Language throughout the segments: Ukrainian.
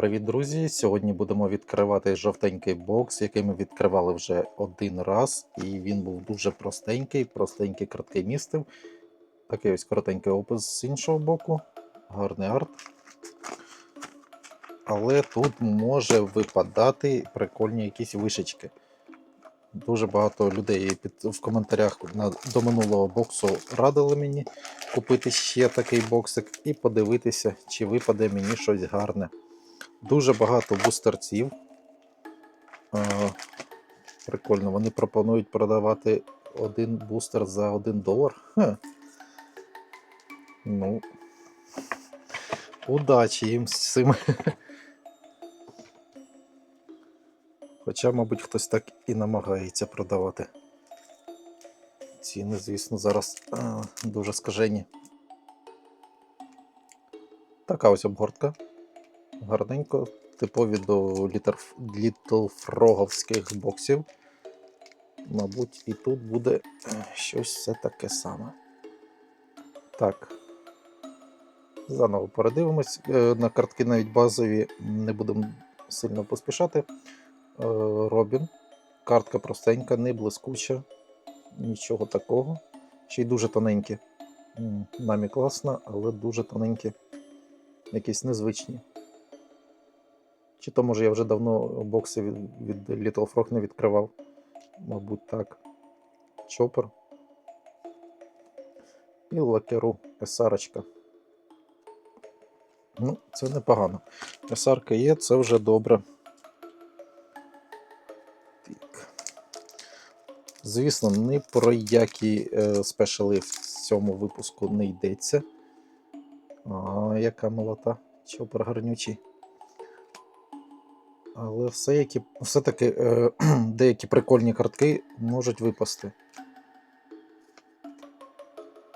Привіт, друзі! Сьогодні будемо відкривати жовтенький бокс, який ми відкривали вже один раз, і він був дуже простенький, простенький краткий містив. Такий ось коротенький опис з іншого боку, гарний арт. Але тут може випадати прикольні якісь вишечки. Дуже багато людей під, в коментарях на, до минулого боксу радили мені купити ще такий боксик і подивитися, чи випаде мені щось гарне. Дуже багато бустерців. Прикольно, вони пропонують продавати один бустер за 1 долар. Хе. Ну, удачі їм з цим. Хоча, мабуть, хтось так і намагається продавати. Ціни, звісно, зараз дуже скажені. Така ось обгортка. Гарненько, типові до літлфроговських боксів. Мабуть, і тут буде е, щось все таке саме. Так. Заново передивимось. Е, На картки навіть базові не будемо сильно поспішати. Е, Робін. Картка простенька, не блискуча, нічого такого. Ще й дуже тоненькі. Намі класна, але дуже тоненькі. Якісь незвичні. Чи то, може, я вже давно бокси від, від Little Frog не відкривав. Мабуть, так. Чопер. І лакеру есарочка. Ну, це непогано. Есарка є, це вже добре. Звісно, ні про які е, спешали в цьому випуску не йдеться. А, яка молота, чопер гарнючий. Але все все-таки е, деякі прикольні картки можуть випасти.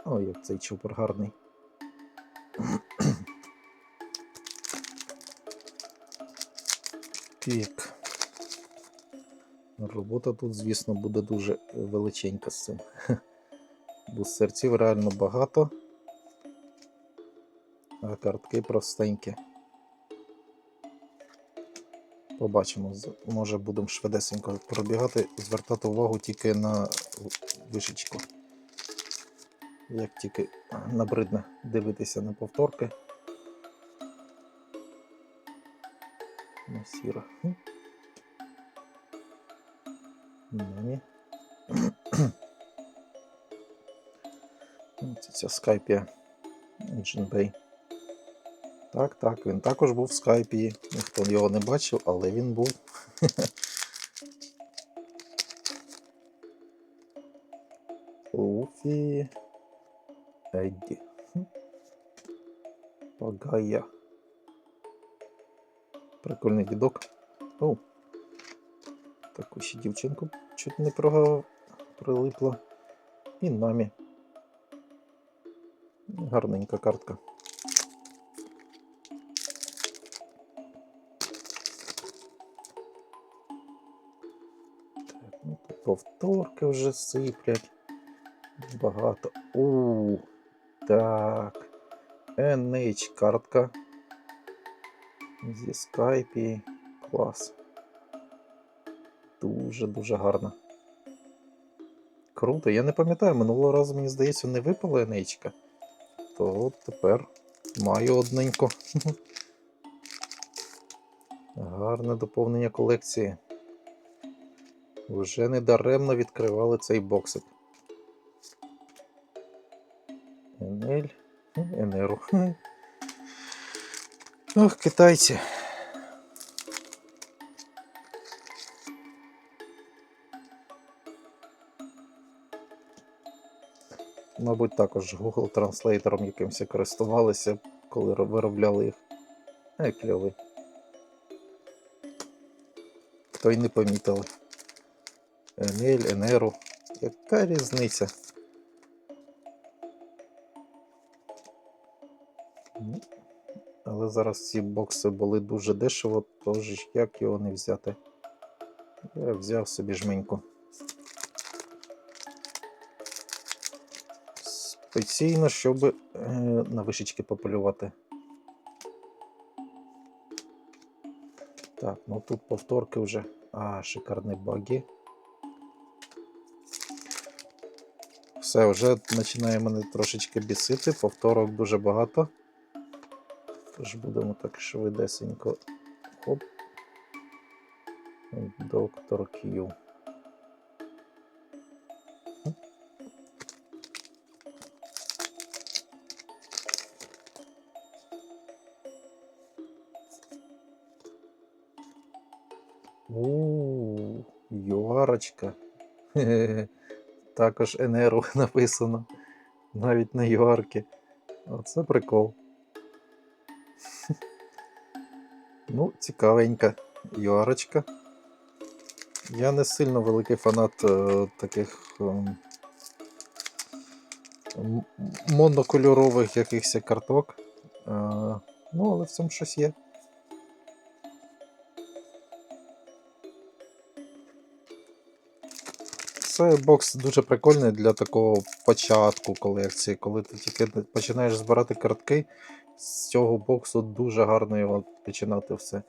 Ой, як цей чупер гарний. Так. Робота тут, звісно, буде дуже величенька з цим. Бо серців реально багато, а картки простенькі. Побачимо, може будемо швидесенько пробігати, звертати увагу тільки на вишечку. Як тільки набридне дивитися на повторки. Ну, сіра. Ну, Це ця скайпія Джинбей. Так, так, він також був в скайпі. Ніхто його не бачив, але він був. Уфі. Едді. Пагая. Прикольний дідок. Оу. Таку ще дівчинку чуть не прогав, прилипла. І намі. Гарненька картка. Тут вже сиплять. Багато. У, так. NH картка. Зі скайпі. Клас. Дуже-дуже гарна. Круто. Я не пам'ятаю, минулого разу, мені здається, не випала NH. То от тепер маю одненько. Гарне доповнення колекції. Вже недаремно відкривали цей боксик. Енель. Енеру. Ох, китайці. Мабуть, також Google транслейтером якимось користувалися, коли виробляли їх. Е, кльовий. То й не помітили. Енель, Енеру. Яка різниця? Ну, Але зараз ці бокси були дуже дешево, тож як його не взяти? Я взяв собі жменьку. Спеційно, щоб е, на вишечки пополювати. Так, ну тут повторки вже. А, шикарні баги. Все, вже починає мене трошечки бісити, повторок дуже багато. Тож будемо так швидесенько. Хоп. Доктор Кью. У, юарочка. Хе-хе-хе. Також Енеру написано. Навіть на юарки. Оце прикол. Ну, цікавенька юарочка. Я не сильно великий фанат е, таких м- монокольорових якихось карток. Е, ну, але в цьому щось є. Це бокс дуже прикольний для такого початку колекції, коли ти тільки починаєш збирати картки, з цього боксу дуже гарно його починати все.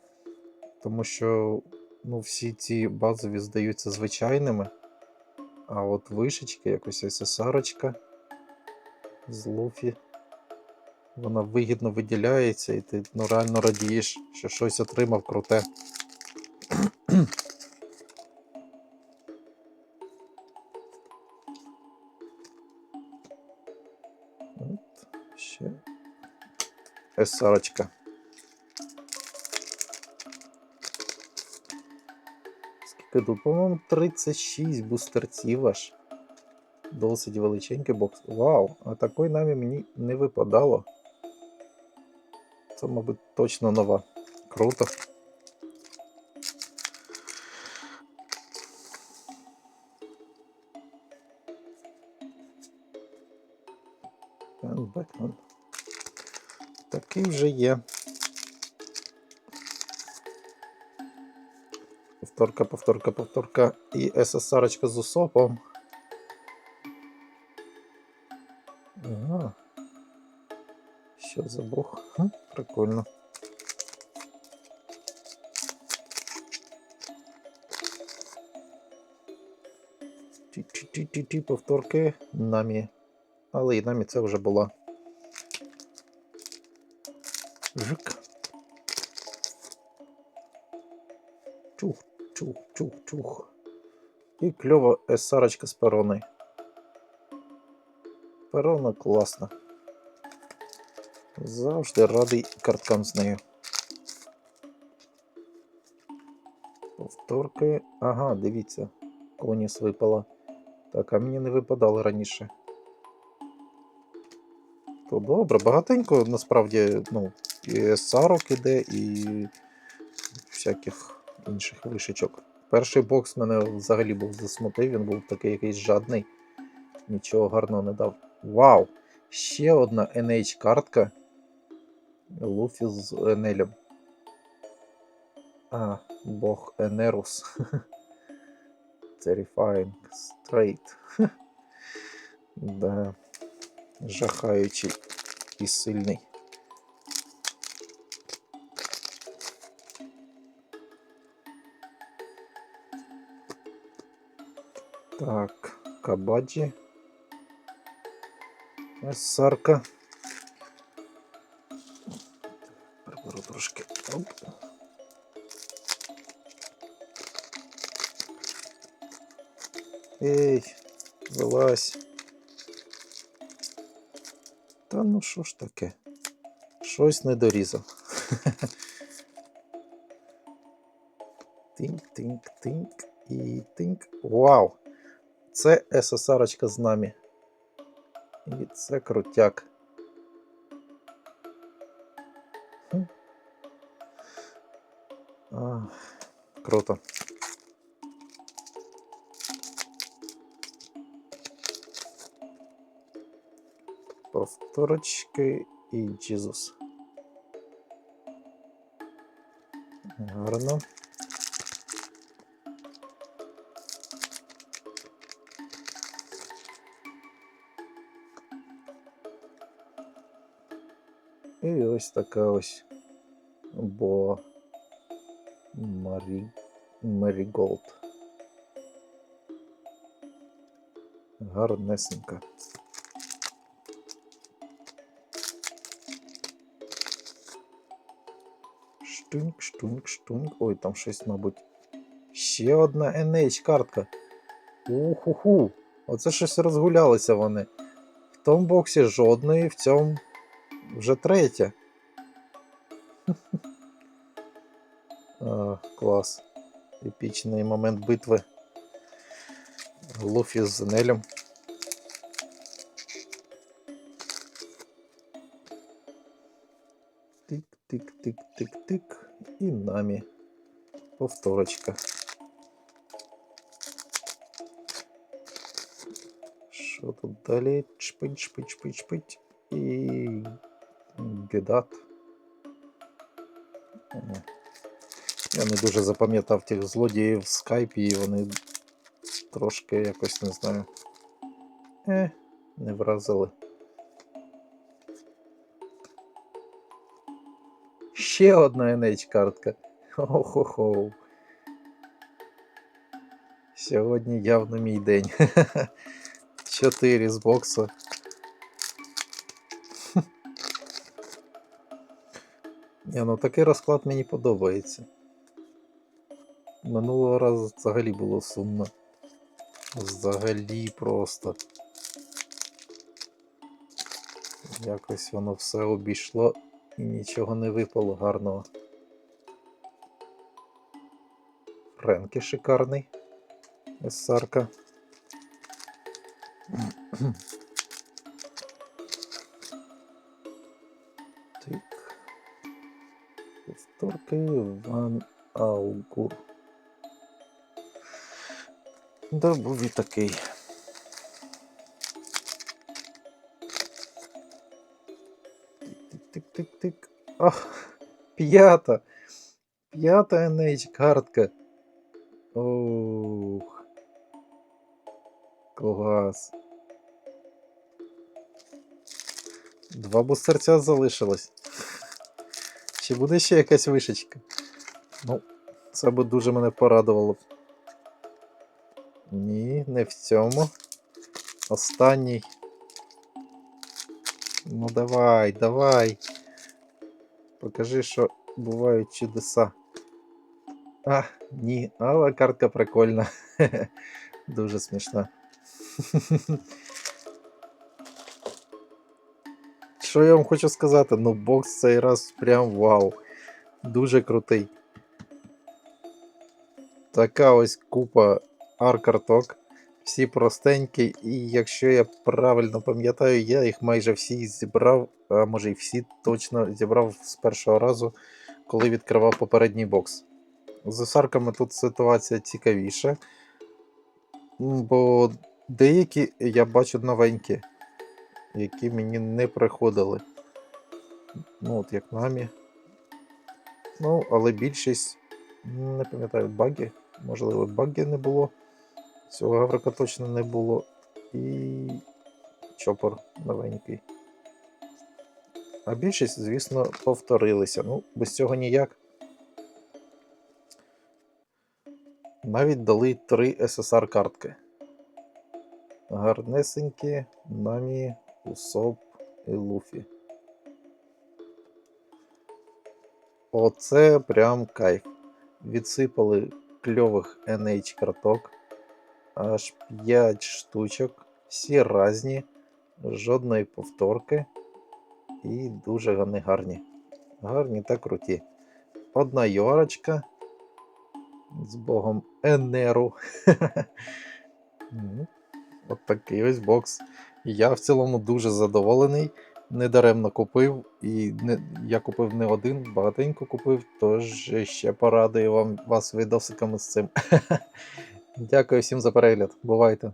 Тому що ну, всі ці базові здаються звичайними. А от вишечки, якось SSR з Луфі, вона вигідно виділяється, і ти ну, реально радієш, що щось отримав круте. SR. Скільки тут? По-моєму, 36 бустерців аж. Досить величенький бокс. Вау! А такої намі мені не випадало. Це, мабуть, точно нова. Круто. Такий вже є. Повторка, повторка, повторка. І СССР з усопом. Ага. Що за бог? Хм, прикольно. Ті-ті-ті-ті, повторки намі. Але і намі це вже була. Жик. Чух, чух, чух, чух. І кльова есарочка з перони. Перона класна. Завжди радий карткам з нею. Повторки. Ага, дивіться, коніс випала. Так, а мені не випадало раніше. То добре, багатенько насправді, ну, сарок іде, і всяких інших вишечок. Перший бокс мене взагалі був засмутив, він був такий якийсь жадний. Нічого гарного не дав. Вау! Ще одна NH картка. Луфі з Енелем. А, Бог Енерус. Terrifying Straight. да. Жахаючий і сильний. Так, Кабаджі. Сарка. Приберу трошки. Оп. Ей, вилазь. Та ну що ж таке? Щось не дорізав. Тинк, тинк, тинк і тинк. Вау! Це СССР з нами. І це крутяк. А, круто. Повторочки і Джізус. Гарно. І ось така ось бо Марі... Маріголд. Гарнесенька. Штунк, штунк, штунк. Ой, там щось, мабуть. Ще одна NH картка. Уху-ху. Оце щось розгулялися вони. В тому боксі жодної, в цьому вже третя. А, клас. Епічний момент битви. Луфі з Нелем. Тик-тик-тик-тик-тик. І намі. Повторочка. Що тут далі? Чпить, чпить, чпить, чпить. І гедат. Е. Я не дуже запам'ятав тих злодіїв в скайпі, і вони трошки якось не знаю. Е, не вразили. Ще одна NH картка. Хо-хо-хо. Сьогодні явно мій день. Чотири з боксу. Ні, ну такий розклад мені подобається. Минулого разу взагалі було сумно. Взагалі просто. Якось воно все обійшло і нічого не випало гарного. Френкі шикарний. Есарка. Повторки Ван Аугур. Да, був і такий. Тик-тик-тик-тик. Ах, п'ята. П'ята NH картка. Ох. Клас. Два бустерця залишилось. Чи буде ще якась вишечка? Ну, це би дуже мене порадувало. Ні, не в цьому. Останній. Ну давай, давай. Покажи, що бувають чудеса. А, ні, але картка прикольна. Дуже смішна. Що я вам хочу сказати? Ну, бокс цей раз прям вау. Дуже крутий. Така ось купа арт-карток. Всі простенькі, і якщо я правильно пам'ятаю, я їх майже всі зібрав, а може і всі точно зібрав з першого разу, коли відкривав попередній бокс. З осарками тут ситуація цікавіша, бо деякі я бачу новенькі, які мені не приходили. Ну, от як намі. Ну, але більшість, не пам'ятаю, баги, можливо, баги не було. Цього гаврика точно не було. І чопор новенький. А більшість, звісно, повторилися. Ну, без цього ніяк. Навіть дали три SSR картки. Гарнесенькі, Намі, Усоп і Луфі. Оце прям кайф. Відсипали кльових NH карток. Аж 5 штучок. Всі разні, жодної повторки. І дуже вони гарні. Гарні та круті. Одна йорочка. З Богом Енеру. От такий ось бокс. Я в цілому дуже задоволений. Недаремно купив, і не, я купив не один, багатенько купив, тож ще порадую вам вас відосиками з цим. Дякую всім за перегляд. Бувайте!